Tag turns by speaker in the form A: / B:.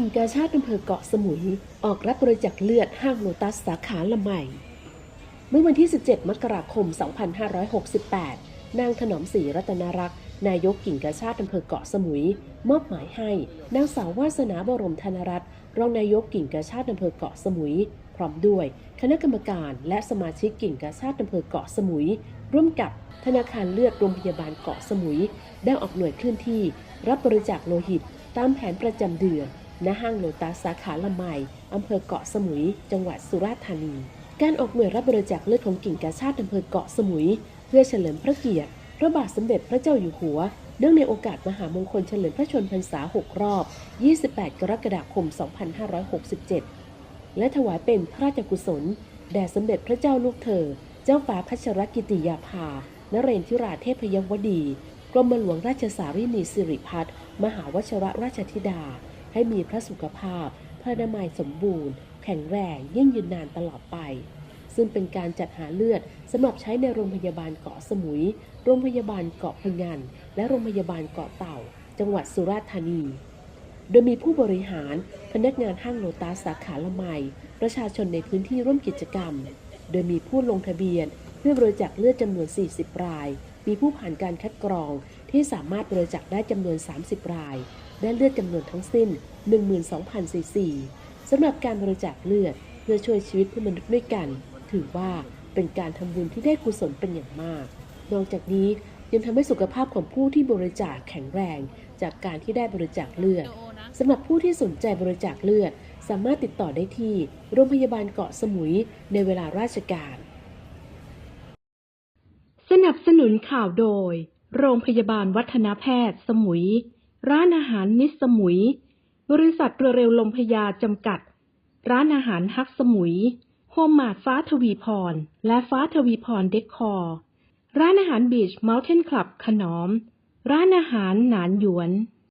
A: กิ่งกาชาติอำเภอเกาะสมุย ออกรับบริจาคเลือดห้างโลตัสสาขาละใหม่ เมื่อวันที่ 17 มกราคม 2568 นางถนอมศรีรัตนรักษ์ นายกกิ่งกาชาติอำเภอเกาะสมุย มอบหมายให้ นางสาววาสนาบรมธนรัตน์รองนายกกิ่งกาชาติอำเภอเกาะสมุย พร้อมด้วย คณะกรรมการและสมาชิกกิ่งกาชาติอำเภอเกาะสมุย ร่วมกับธนาคารเลือดโรงพยาบาลเกาะสมุย ได้ออกหน่วยเคลื่อนที่ รับบริจาคโลหิต ตามแผนประจำเดือน ณห้างโลตัสสาขาละไมอำเภอเกาะสมุย จังหวัดสุราษฎร์ธานี การออกหน่วยรับบริจาคเลือดของกิ่งกาชาติอำเภอเกาะสมุย เพื่อเฉลิมพระเกียรติ พระบาทสมเด็จพระเจ้าอยู่หัว เนื่องในโอกาสมหามงคลเฉลิมพระชนมพรรษา 6 รอบ 28 กรกฎาคม 2567 และถวายเป็นพระราชกุศล แด่สมเด็จพระเจ้าลูกเธอ เจ้าฟ้าพัชรกิติยาภา นเรนทิราเทพยวดี กรมหลวงราชสารินีสิริพัฒน์มหาวชรราชธิดา ให้มีพระสุขภาพ พระนามัยสมบูรณ์ แข็งแรงยิ่งยืนนานตลอดไป ซึ่งเป็นการจัดหาเลือดสำหรับใช้ในโรงพยาบาลเกาะสมุย โรงพยาบาลเกาะพงัน และโรงพยาบาลเกาะเต่า จังหวัดสุราษฎร์ธานี โดยมีผู้บริหาร พนักงานห้างโลตัสสาขาละไม ประชาชนในพื้นที่ร่วมกิจกรรม โดยมีผู้ลงทะเบียนเพื่อบริจาคเลือดจำนวน 40 ราย มีผู้ผ่านการคัดกรองที่สามารถบริจาคได้จำนวน 30 ราย ได้เลือดจำนวนทั้งสิ้น 12,000ซีซีสำหรับการบริจาคเลือดเพื่อช่วยชีวิตเพื่อนมนุษย์ด้วยกัน ถือว่าเป็นการทำบุญที่ได้กุศลเป็นอย่างมาก นอกจากนี้ยังทำให้สุขภาพของผู้ที่บริจาคแข็งแรง จากการที่ได้บริจาคเลือดสำหรับผู้ที่สนใจบริจาคเลือด สามารถติดต่อได้ที่โรงพยาบาลเกาะสมุยในเวลาราชการ
B: สนับสนุนข่าวโดย โรงพยาบาลวัฒนแพทย์ สมุย ร้านอาหารมิสสมุย บริษัทเรือเร็วลมพยาจำกัด ร้านอาหารฮักสมุย โฮมมาดฟ้าทวีพร และฟ้าทวีพรเดคคอร์ร้านอาหารบีชเมลเทนคลับขนอม ร้านอาหารหนานหยวน